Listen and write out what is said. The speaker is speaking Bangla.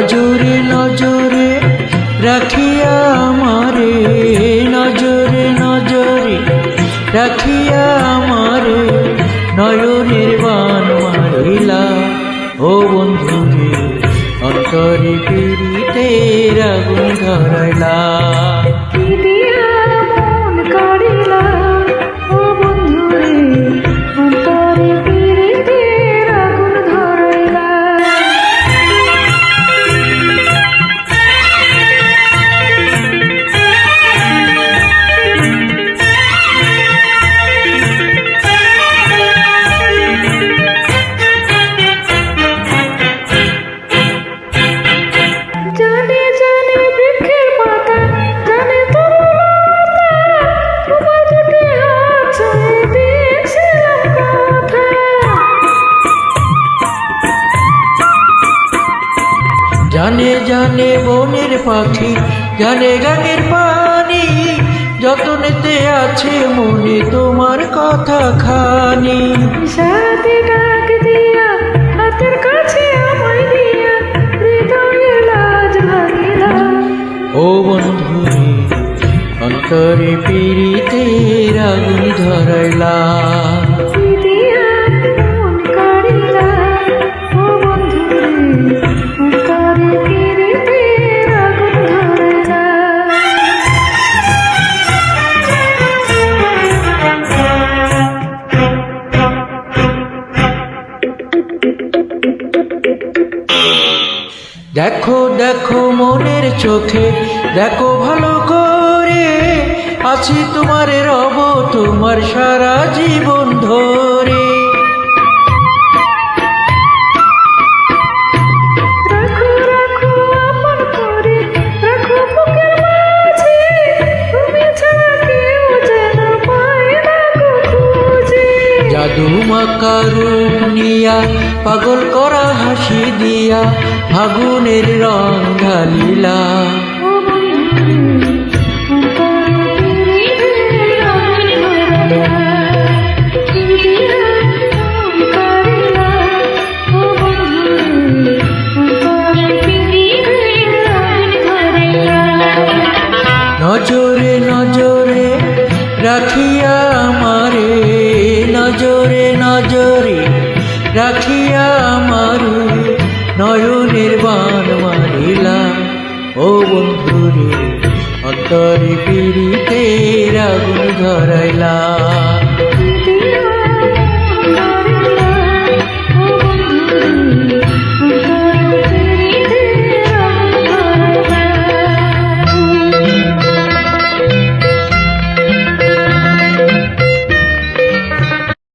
নজরে নজরে রাখিয়া আমারে, নজরে নজরে রাখিয়া আমারে, নয়নের বান মারিলা। ও বন্ধু অন্তরে পিড়িতে রাগুন ধরলা জানে জানে বনের পাখি জানে গানের পানি। যতনেতে আছে মনে তোমার কথা খানি। সাথে ডাক দিয়া হাতের কাছে আমায় দিয়া হৃদয়ে লাজ ভাঙিলা। ও বন্ধু অন্তরে পিড়িতে আগুন ধরাইলা। দেখো দেখো মনের চোখে দেখো ভালো করে। আছি তোমার রব তোমার সারা জীবন ধরে। জাদু রূপ নিয়া পাগল করা হাসি দিয়া ফাগুনের রং ঢালিলা। ও বন্ধু অন্তরে নজরে নজরে রাখিয়া আমার নয়নের বান মারিলা। ও বন্ধুরে অন্তরে পিড়িতে রাগুন ধরাইলা।